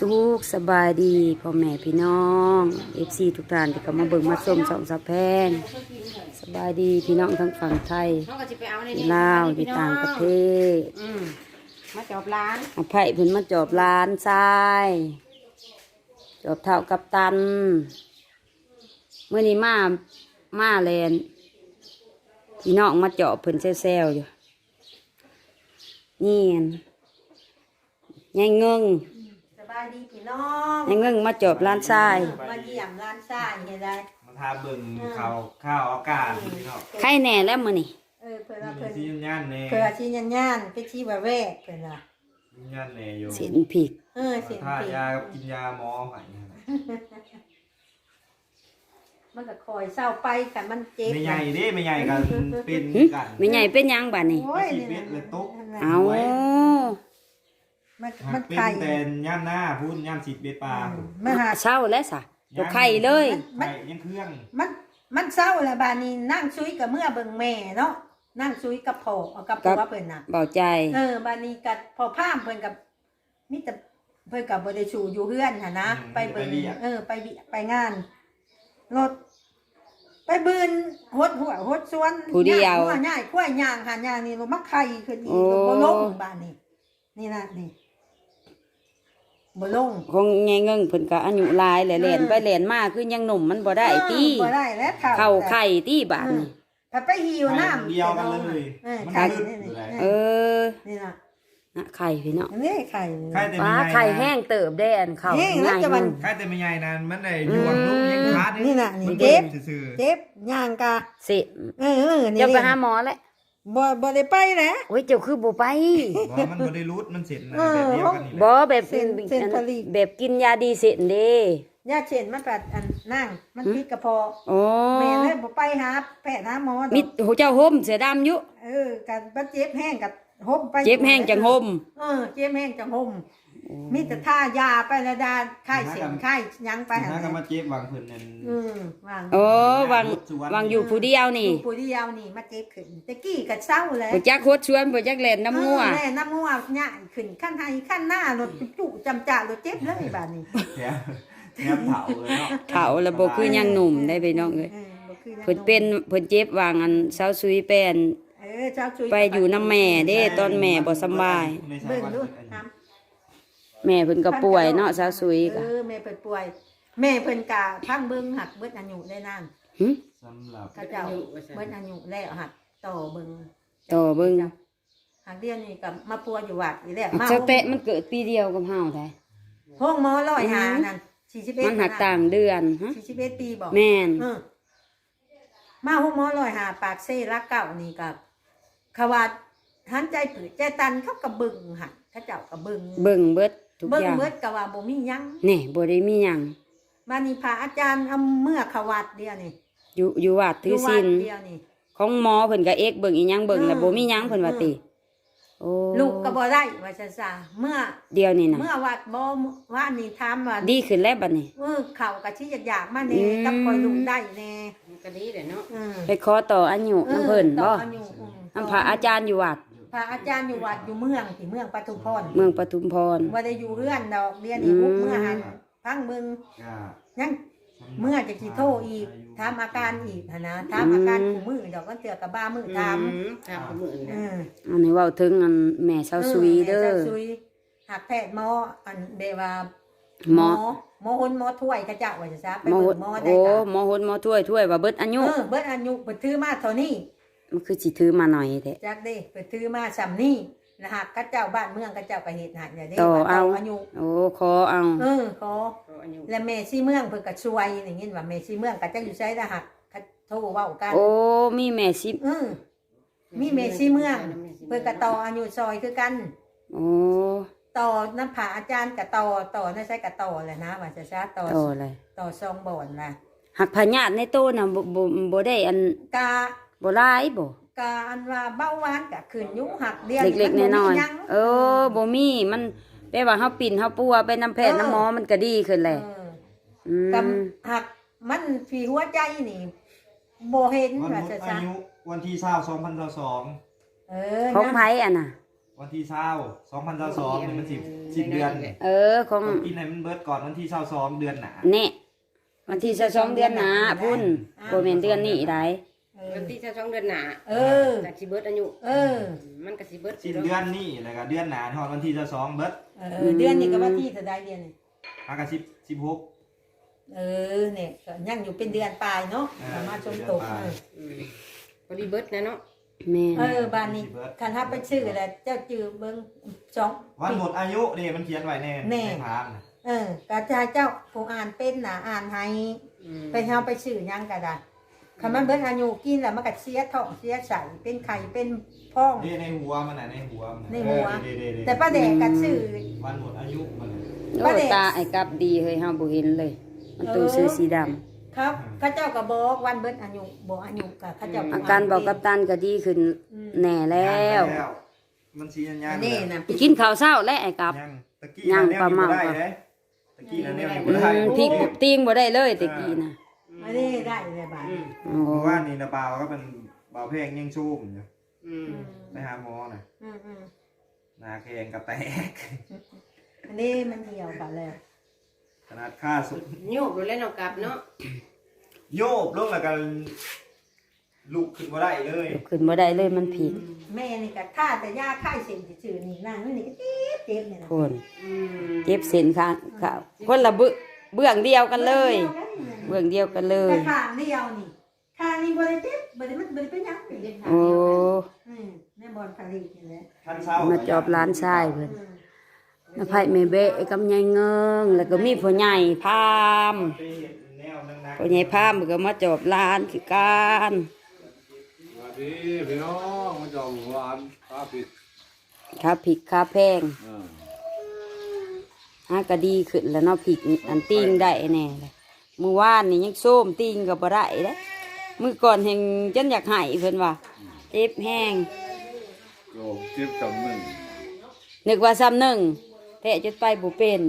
สุขสบายดีพ่อแม่พี่น้องเอฟซีทุกท่านที่เข้ามาเบิ่งมาชมสองสะแพงสบายดีพี่น้องทั้งฝั่งไทยเขาก็จะไปเอาในอยู่นี้ลาวอยู่ต่างประเทศอืมมาจอบร้านเอาไผ่เพิ่นมาจอบร้านทรายจอบเท่ากับตันเมื่อนี้มามาแลนพี่น้องมาจอบเพิ่นแซวๆอยู่นี่อันยายเงิงส บายดีพี่น้องยายเงิงมาจอบร้านทราย มาเยี่ยมร้านซ่าเห็นได้มาทาเบิ่งข่าวข้าวอากาศพี่น้องใครแหน่แล้วมื้อนี้เออเพื่อนว่าเพื่อนซีนย่านแน่เพื่อนชี้ยันย่านไปชี้ว่าแวกเพื่อนว่าซีนย่านแน่อยู่เสียนผิดเออเสียงถ้าเพลงยากับกินยาหมอไปมันก็คอยเศร้าไปกันมันเจ็บไม่ใหญ่เด้ไม่ใหญ่กันเป็นหึกันไม่ใหญ่เป็นหยังบัดนี้โอ้ยชีวิตเลยตุ๊กเอา มันหัมักนเป็นไข่แต่ย่านหน้าพูดย่านสิบเบปลามันหาเศร้าแล้วสะตัวไข่เลย ไข่ยังเครื่องมันมันเศร้าแล้วบานี้นั่งซุยกับเมื่อเบิ่งแม่เนาะนั่งซุยกับพ่อเอากับผัวเพิ่นน่ะ เบาใจ เออบานี้กับพอพามเพิ่นกับมิแต่เพิ่นกับบริชูอยู่เฮือนหั่นนะไปเบิ่งเออไปบิไปงานรถไปบืนหดหัวหดสวนผู้เดียว ย่างหัวย่ายกล้วยย่างหันย่างนี่รถมักไข่ขึ้นอีกรถบ่ลงบ้านนี่นี่นะนี่ บ่ลงคงแงเงิงเพิ่นก็อายุหลายแหละแหลนไปแหลนมาคือยังหนุ่มมันบ่ได้ติเออบ่ได้แล้วข่าวเข้าไข่ติบาดนี้ถ้าไปหิวน้ำเดียวกันเลยเออมันไข่ลึกนี่อยู่นี่ไหนเออนี่นะนะไข่พี่น้องอันนี้ไข่ไข่แต่ว้าไม่ใหญ่ไข่แห้งเติบได้อันเข้าแห้งแล้วง่ายจะมันนึงไข่แต่ไม่ใหญ่นั้นมันได้ยวงลูกยังคาดนี่น่ะนี่มันเจ็บซื่อเจ็บย่างกะสิเออเออนี่เจ้าไปหาหมอแล้ว บ่บ่ได้ไปแหล้วโอ้ยเจ้าคือบ่ไปๆบอกมันบ่ได้รูดมันเสร็จนะแบบเดียวกันนี่แหละบ่แบบเส้นเส้นผลิต แบบกินยาดีเสร็จเด้ยาเช่นมันปัดอันนั่งมันติดกระเพาะโอ้แม่เลยบ่ไปหาแพทย์หาหมอดอกมิโหเจ้าห่มเสือดำอยู่ เออกันบ่เจ็บแห้งกับห่มไปเจ็บแห้งจังห่ม เออเจ็บแห้งจังห่ม มีแต่ท่ายาไปแล้วดาไข้เสียงไข้หยังไปไปหั่หานกันมาเจ็บวางเพิ่นนั่นอืมวางโอ้วางวางอยู่ผู้เดียวนี่อยู่ผู้เดียวนี่มาเจ็บขึ้นตะกี้ก็เศร้าแล้วบ่จักโคตรชวนบ่จักแล่นน้ำงัวเออแม่น้ำงัวเนี่ยขึ้นขั้นไห้ขั้นหน้ารถจุจำจ่ารถเจ็บเลยบาดนี้แถมแถมเผาเลยเนาะเฒ่าแล้วบ่คือยังหนุ่มได้ไปน้องเอ้ยเออบ่คือยังเพิ่นเป็นเพิ่นเจ็บวางอันเช้าซุยแป้นเออเจ้าช่วยไปอยู่น้ำแม่เด้ตอนแม่บ่สำบายในสาเบิ่งวันดูเพิ่นน้ แม่เพิ่นก็ป่วยเนาะเช้าซุยำก็เออแม่เพิ่นป่วย แม่เพิ่นกะพังเบิ่งหักเบิดอายุได้นานหึสำหรับเขาเจ้าเบิดอายุแล้วหักต่อเบิ่งต่อเบิ่งหักเดียวนี่กับมาปัวอยู่วัดอีแล้วมาเจ้าแปะมันเกิดปีเดียวกับเฮาแท้ห้องหมอร้อยหานั่น41มันหักต่างเดือนฮะ41ปีบอกแม่นเออมาห้องหมอร้อยหาปากเซ่รักเก่านี่กับเขาว่าหันใจผืดใจตันเขากับเบิ่งหักเขาเจ้ากับเบิ่งเบิ่งเบิด ทุกเบิ่องย่างเบิดก็ว่าบ่มีหยังนี่บ่ได้มีหยังบานี้พระอาจารย์เอาเมื่อเขาวัดเดียวนี่อยู่อยู่วัดถือศีลยู่วัดเดียวนี่ ของหมอเพิ่นก็เอกเบิ่งอีหยังเบิ่งแล้วอืมบ่มีหยังเพิ่นว่าติโอ้ลูกก็บ่ได้ว่าซั่นซะเมื่อเดียวนี่นะเมื่อวัดบ่ว่านี่ถามว่าดีขึ้นแล้วบัดนี้ เออเขาก็สิอยากๆมาแน่อืม กับคอยลูกได้แน่ก็ดีเลยเนาะอืมไปขอต่ออายุน้ำเพิ่นต่บ่ออายุอืมน้ำพระอาจารย์อยู่วัด พระอาจารย์อยู่วัดอยู่เมืองที่เมืองปทุมพรเมืองปทุมพรบ่ได้อยู่เรือนดอกเรียนอีกอืมเมื่อหันพังเบิ่งก็ยังเมื่อจะกี่โทรอีกถามอาการอีกหั้นนะถามอาการคู่มือดอกก็เตือกับบ้ามือถามถามคนอื่นเอนะออันนี้เว้าถึงอันแม่ชาวซุยเด้อแม่จ้าซุยหักแพทย์หมออันเบว่าหมอหมอหนหมอถ้วยกระเจ้าว่าจะซะไปหมอเบิ่งหมอได้โอ้ก็หมอหนหมอถ้วยถ้วยว่าเบิดอายุเออเบิดอายุเปิดถือมาเท่านี้ มันคือสิถือมาหน่อยแท้จักเด้เปิดถือมาซำนี้นะฮะกระเจ้าบ้านเมืองกระเจ้าก็เฮ็ดให้เนี่ยเด้ต่อว่าเอาอายุโอ้ขอเอาเออขอก็อายุและแม่ซีเมืองเพิ่นก็ช่วยอย่างงี้ว่าแม่ซีเมืองก็จักอยู่ไสนะฮะเขาโทรเว้ากัน โอ้มีแม่สิบเออมีเมซีเมืองเพื่อกระต่ออายุซอยคือกันโอ้ต่อน้ำผาอาจารย์กระต่อต่อนั่นใช่กระต่อแหละนะว่าจะซะต่อต่ออะไรต่อซองบ่อนล่ะหักพญาติในโตน่ะบ่บ่บ่ได้อันกา บ่หลายบ่กาอันว่าเบาหวานก็ขึ้นอยุหักเดียวเล็กๆมับ่น้อยมีหงๆเออบ่มีมันแปลว่าเฮาปิ่นเฮาปัวไปน้ำแพทย์น้ำหมอมันก็ดีขึ้นแหละเอออืกับมหักมันผีหัวใจนี่บ่เห็นวันว่าหมดจะอาซะยุวันที่20 2022เออของไผนะอะน่ะขวันที่เช้าสองพันเช้าสองนี่มันสิบสิบเดือน เออของต้องกินให้มันเบิดก่อนวันที่เช้าสองเดือนหนานี่วันที่สองเดือนหนาพุ่นโบเมนเดือนนี้ได้ เออนที่จะช่องเดือนหนาเออ จากสิเบิร์ดอายุเออ มันก็สิเบิดสิ้นเดือนนี่แล้วก็เดือนหนาทอดวันที่เช้าสองเบิดเออ เดือนนี้ก็ว่าที่จะได้เดือนนี่อากาสิบสิบหกเออเนี่ยก็ยังอยู่เป็นเดือนปลายเนาะสามารถชมตกเอนเออืมพอดีเบิดนะเนาะแม่เออบ้านนี้คันทับไปชื่อแล้วเจ้าจือเบิ้งสองวันหมดอายุนี่มันเขียนไว้แน่แน่ ในพานน่ะเออกระจายเจ้าผู้อ่านเป็นนะอ่านให้อืมไปเฮาไปชื่อหยังก็ได้ คันมันเบิ้งอายุกินแล้วมันก็เสียท้องเสียใสเป็นไข่เป็นพ้อง นี่ในหัวมันน่ะในหัวมันน่ะในหัว เออเด้ๆๆแต่ป้าแดกก็ชื่อวันหมดอายุมันน่ะโอ้ตาไอ้กับดีเฮ้ยเฮาบ่เห็นเลย มันตัวซื้อสีดำครับเข้าเจ้าก็บอกวันเบิ้งอายุบอกอายุก็เข้าเจ้าอาการบอกกับตันก็ดีขึ้นแน่แล้วมันสียันยัอันนนี้นะกินข้าวเช้าและไอ้กับยังตะกี้ยังน่ะแนวประมาณอยู่บ่ได้เด้ตะกี้นะแนวอยู่อืบ่ได้มพริกติ้งบ่ได้เลยตะกี้น่ะ อันนี้ได้เลยบาทอืมโอ้เพราะว่านี่นะบ่าวก็เป็นบ่าวเพลงยังชุ่มอยู่อืมไปหาหมอน่ะอืมอืมหนาแข็งกระแตกอันนี้มันเหี่ยวกันแล้วขนาดค่าสุดโยกดูแลเนาะกลับเนาะโยบลงแล้วกันลุกขึ้นมาได้เลยขึ้นบ่ได้เลยมันผิดแม่นี่ก็ท่าแต่ยาค่ายเส้นจืดๆนี่นั่งนี่ก็เจ็บเจ็บเนี่ยนะคนอืมเจ็บเส้นข้างข้าวคนละเบื้อ เบื้องเดียวกันเลย เบื้องเดียวกันเลแต่ย ข้างเดียวนี่ข้างนี้บริเจ็บบริมันบริเป็นหยังนี่โอ้ อืมแม่บอลผลิตนี่แหละท่านเศร้ามาจอบร้านชายเพิ่นอืมน้าไผแม่เบะกับยายเงิงแล้วก็มีพ่อใหญ่พามไปเห็นแนวนักพ่อใหญ่พามก็มาจอบร้านคือการสวัสดีพี่น้องมาจองร้านข้าวปิดค่าผิกค่าแพง เออ หาก็ดีขึ้นแล้วเนาะผิกอันติ้งได้แน่เลยมื้อวานนี่ยังส้มติ้งก็บ่ได้เด้มื้อก่อนแห่งจนอยากให้เพิ่นว่าเจ็บแห้งโยมเจ็บจำหนึ่งนึกว่าซ้ำหนึ่งแท้จนไปบ่เป็น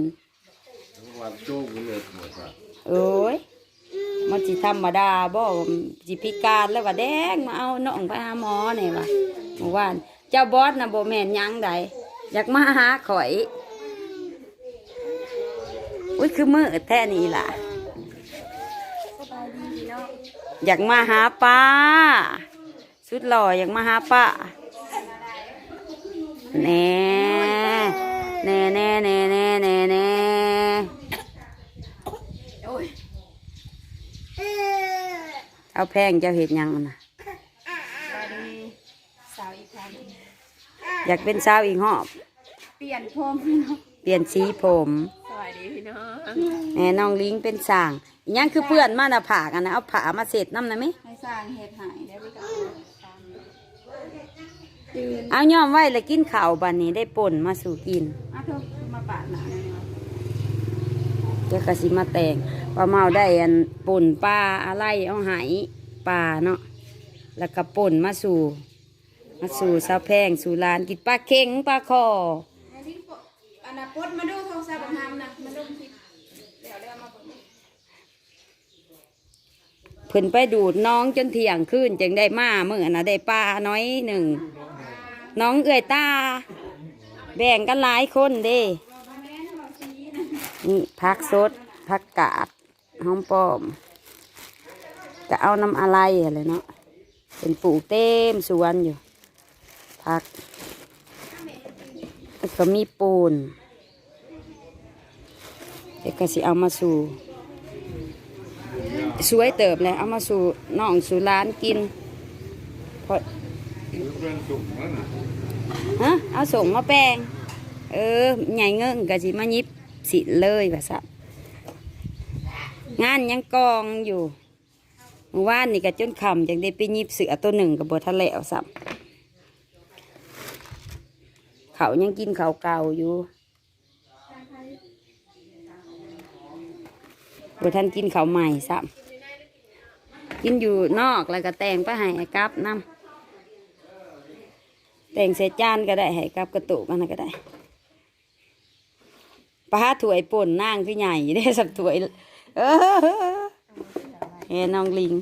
วันโจ้กุเลยหมดอะโอ้ยมันสิธรรมดาบ่สิพิการแล้วว่าแดงมาเอาน้องไปหาหมอนี่ว่าเมื่อวานเจ้าบอสน่ะบ่แม่นหยังใดอยากมาหาข่อย อุ้ยคือมือแท้นี่ล่ะ อยากมาหาป้าสุดหล่ออยากมาหาป้าแน่แน่แน่แน่แน่แน่แน่เอาแพงเจ้าเห็ดหยังอะนะอยากเป็นสาวอีกหอบ เปลี่ยนผมเนาะเปลี่ยนสีผม สวัสดีพี่น้องแม่น้องลิงเป็นสร้างอิหยังคือเพื่อนมาหน้าผากอันนะเอาผ้ามาเสร็จน้ำนะมิให้สร้างเห็ดหายได้ไปกับตื่นเอาย่อมไว้แล้วกินข้าวบันนี้ได้ป่นมาสู่กินมาเถอะมาปาดหนาเนาะเจ้ากะสิมาแต่งปลาเมาได้อันป่นปลาอะไรเอาไหายปลาเนาะแล้วก็ป่นมาสู่ มาสู่สาวแพงสู่ร้านกินปลาเค็งปลาคอไอ้ที่ปกอนาคตมาดูโทรศัพท์บังคับนะมาดูคลิปเดี๋ยวเดี๋ยวมาเปิด เพิ่นไปดูดน้องจนเที่ยงคืนจึงได้มาเมื่อนะได้ปลาน้อยหนึ่งน้องเอื่อยตา แบ่งกันหลายคนเด้นี่พักสดพักกาดหอมปอมก็เอาน้ำอะไรอะไรเนาะเป็นปลูกเต็มสวนอยู่พักก็มีปูนเด็กก็สิเอามาสู่ สวยเติบเลยเอามาสู่น้องสู่ร้านกินพอฮะเอาส่งมาแปลง เออใหญ่เงิ่งกะสิมายิบสิเลยว่าสับงานยังกองอยู่เมื่อวานนี่ก็จนคำจังได้ไปยิบเสือตัวหนึ่งกับบทันแล้วสับเขายังกินเขาเก่าอยู่บทันกินเขาใหม่สับ กินอยู่นอกแล้วก็แต่งไปให้กับน้ำแต่งใส่จานก็ได้ให้กับกระตุกันนะก็ได้ปลาถวยป่นนางคือใหญ่ได้สับถวยเออเฮ้น้องลิง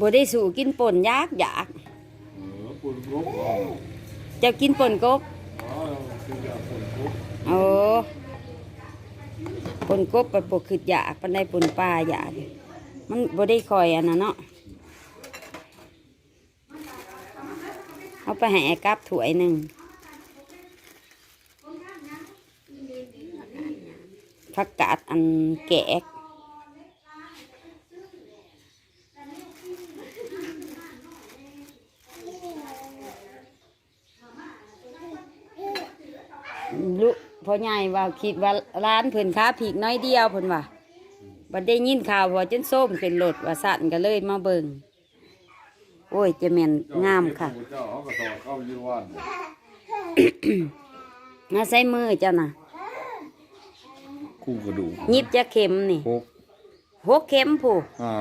บ่ได้สู่กินป่นยากอยากจะกินป่นกบ โอ้ปุ่นกบไปปลูกขึ้นยากปนไดป่นปลาอยากมันบ่ได้คอยอันนั้นเนาะเอาไปให้กับถ้วยหนึ่งผักกาดอันแกะลุพ่อ ใหญ่ว่าคิดว่าร้านเพิ่นค้าผีกน้อยเดียวเพิ่นว่าบัดได้ยินข่าวว่าจนส้มเป็นรถว่าสั่นก็เลยมาเบิ่งโอ้ยจะแม่นงามค่ะเจ้าเขาก็ต่อเข้าอยู่วันมาใส่มือเจ้าน่ะคู่กระดูกยิบจะเข็มนี่หกหกเข็มผู้อ่า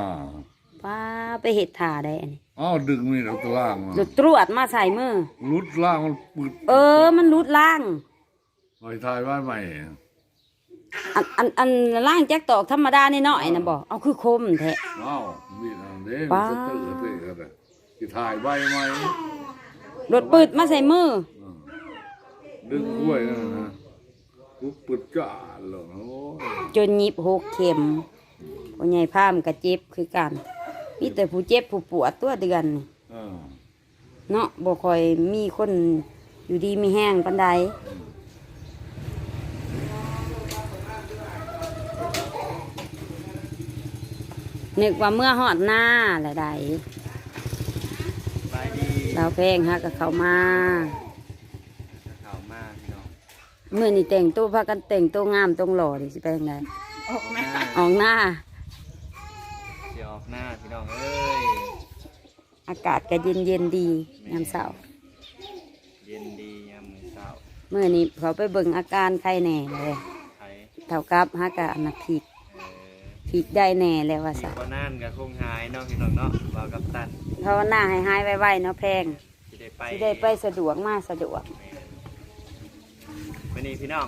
ป้าไปเห็ดถ่าได้อันนี้อ้าวดึงมีดออกตัวล่างหลุดตรวจมาใส่มือรุดล่างมันปึดเออมันรุดล่าง หอยทายไว้ใหม่ อันอันอันล่างแจ็คตอกธรรมดานี่น้อยนะบอกเอาคือคมแท้อ้าวมีดอันเด้ป้ามันจะตื่นเต้นกันเลยที่ถ่ายไว้ไหมรถปืดมาใส่มืออ่าดึงกล้วยนั่นนะปุ๊บปึดจ้าเลยโอ้ยจนหยิบหกเข็มพ่อใหญ่พามกระเจ็บคือกันมีแต่ผู้เจ็บผู้ปวดตัวเดือนนี่อ่าเนาะบ่ค่อยมีคนอยู่ดีมีแห้งปันใด นึกว่าเมื่อหอดหน้าแหละใดไปดีเราแพงฮะกับเขามา ข่าวมากพี่น้องเมื่อนี่แต่งตัวพากันแต่งตัวงามตรงหล่อดิสิไปทางใดออกมาออกหน้า เดี๋ยวออกหน้าพี่น้องเอ้ยอากาศก็เย็นเย็นๆดียามเช้าเย็นดียามมื้อเช้าเมื่อนี้เขาไปเบิ่งอาการใครแหน่เลย ไทยเท่ากับฮากะอันนักผิดเออผิดได้แน่แล้วว่าอีซะกว่านานก็คงหายเนาะพี่น้องเนาะเบากับตันภาวนาให้หายไวๆเนาะแพงที่ได้ไปสิได้ไปสะดวกมาสะดวกวันนี้พี่น้อง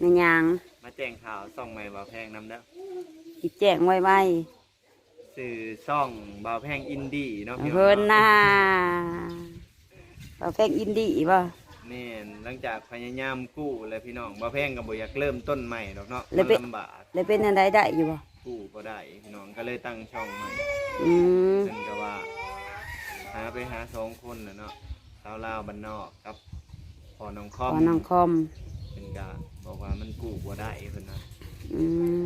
ในยางมาแจ้งข่าวซ่องใหม่เบาแพงนำเด้อสิแจ้งไวสื่อซ่องเบาแพงอินดี้เนาะๆพี่น้เพิ่อนงน่ะเราแพงอินดี้บ่แม่นหลังจากพยายามกู้แล้วพี่น้องเบาแพงก็บ่อยากเริ่มต้นใหม่ดอกเนาะมันลำบากแล้วเป็นอันใดได้อยู่บ่ กู้ก็ได้พี่น้องก็เลยตั้งช่องใหม่อืมซึ่งก็ว่า หาไปหาสองคนนะเนาะสาวลาวบ้านนอกกับพอน้องคขออมน้องคอมเป็นกาบอกว่ามันกู้บ่ได้เพิ่นนะอืม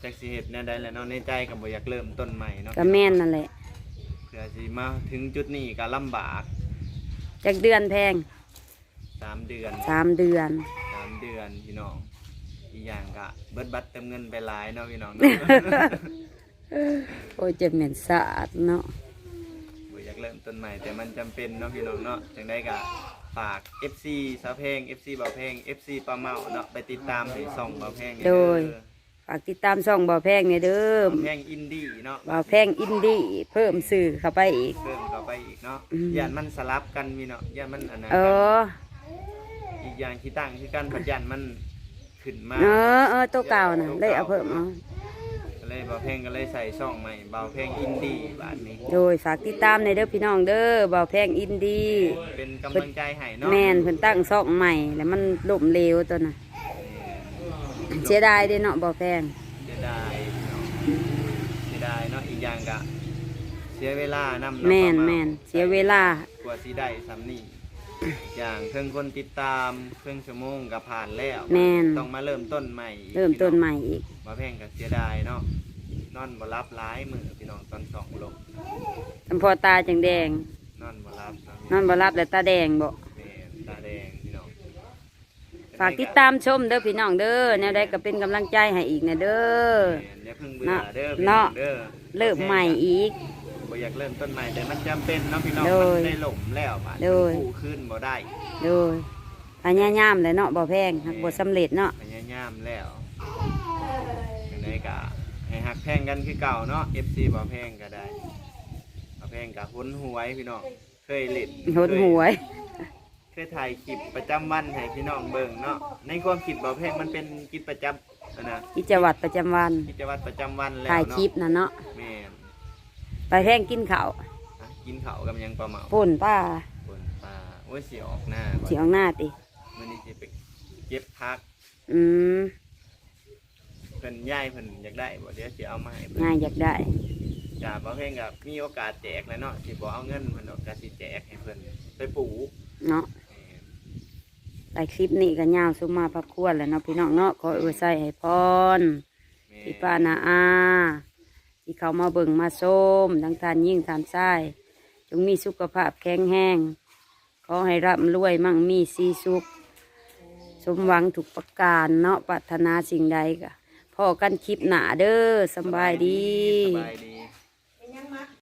แจ็คสิเฮ็ดแน่ได้แล้วเนาะในใจก็บ่อยากเริ่มต้นใหม่เนาะก็แม่นนั่นแหละเพื่อสิมาถึงจุดนี้ก็ลำบากจากเดือนแพงสามเดือน สามเดือน สามเดือนพี่น้องอี กอย่างก็เบิดบัตรเติมเงินไปหลายเนาะพี่น้องเนาะ โอ้ยจะเหม็นสะอาดเนาะบ่อยากเริ่มต้นใหม่แต่มันจำเป็นเนาะพี่น้องเนาะจังได้ก็ฝาก FC สาวเพลง FC เบาเพลง FC ปลาเมาเนาะไปติดตามให้ส่องเบาเพลงเด้อฝากติดตามช่องบ่อแพงเนี่ยเด้อเพลงอินดี้เนาะบ่อแพงอินดี้เพิ่มสื่อเข้าไปอีก เพิ่มเข้าไปอีกเนาะอืมยันมันสลับกันมีเนาะยันมันอันนั้นเอกันอ อีกอย่างที่ตั้งคือกันพัดยันมัน ขึ้นมาเออเออตัวเก่าน่ะเลยเอาเพิ่มเอาก็เลยเบาเพลงก็เลยใส่ช่องใหม่เบาเพลงอินดี้บาทนี้โดยฝากติดตามในเด้อพี่น้องเด้อบ่อแพงอินดี้เป็นกำลังใจให้เนาะแม่นเพิ่นตั้งซอกใหม่แล้วมันล่มเหลวตัวน่ะเสียดายเด้เนาะบ่อแพงเสียดายเนาะเสียดายเนาะอีกอย่างก็เสียเวลานำแม่นแม่นเสียเวลากว่าสิได้ซ้ำนี่ อย่างเพิ่งคนติดตามเพิ่งชั่วโมงก็ผ่านแล้วแม่น ต้องมาเริ่มต้นใหม่อีกเริ่มต้นใหม่อีก มาแพงก็เสียดายเนาะนอนบ่รับร้ายมือพี่น้องตอนสองลงทำพอตาจังแดง นอนบ่รับเนาะนอนบ่รับแต่ตาแดงบ่ แม่ตาแดงพี่น้องฝากติดตามชมเด้อพี่น้องเด้อแนวใดก็เป็นกำลังใจให้อีกนะเด้อ แม่อย่าเพิ่งเบื่อเด้อพี่น้เนาะองเด้อเริ่มใหม่อีก บ่อยากเริ่มต้นใหม่แต่มันจำเป็นเนาะพี่น้องโดยมันได้หล่มแล้วบาดโดย กู้ขึ้นบ่ได้โดยพญายามเลยเนาะบ่แพงหักบ่สำเร็จเนาะพยายามแล้วจังไดก็ให้หักแพงกันคือเก่าเนาะ FC บ่แพงก็ได้บ่แพงก็หุนหวยพี่น้องเคยเล่นหดหวย เคยถ่ายคลิปประจำวันให้พี่น้องเบิ่งเนาะในความคิดบ่แพงมันเป็นกิจประจำนะกิจวัตรประจำวันกิจวัตรประจำวันแล้วถ่ายเนาะคลิปนะเนาะ แม่น ปลาแท่งกินข้าวอะกินข้าวกับหยังปลาเมาป่นป้าปนปลาโอ้ยสิออกหน้าก่อนเสียงหน้าติมื้อนี้สิไปเก็บพักอืมเพิ่นย่ายเพิ่นอยากได้บ่เดี๋ยวสิเอามาให้เพิ่นง่ายอยากได้ จ้าบ่เพ่งกับมีโอกาสแจกแล้วเนาะสิบ่เอาเงินเพิ่นดอกก็สิแจกให้เพิ่นไปปลูกเนาะหลายคลิปนี้ก็ยาวสุมาพักควรแหล้วเนาะพี่น้องเนาะขออวยใส่ให้พรแม่พี่ป้านาอา ที่เขามาเบิ่งมาส้มทั้งทานยิ่งทานไส้จงมีสุขภาพแข็งแรงขอให้ร่ำรวยมั่งมีสีสุข สมหวังถูกประการเนาะปรารถนาสิ่งใดก็พอกันคลิปหนาเด้อสำบายดี สบายดี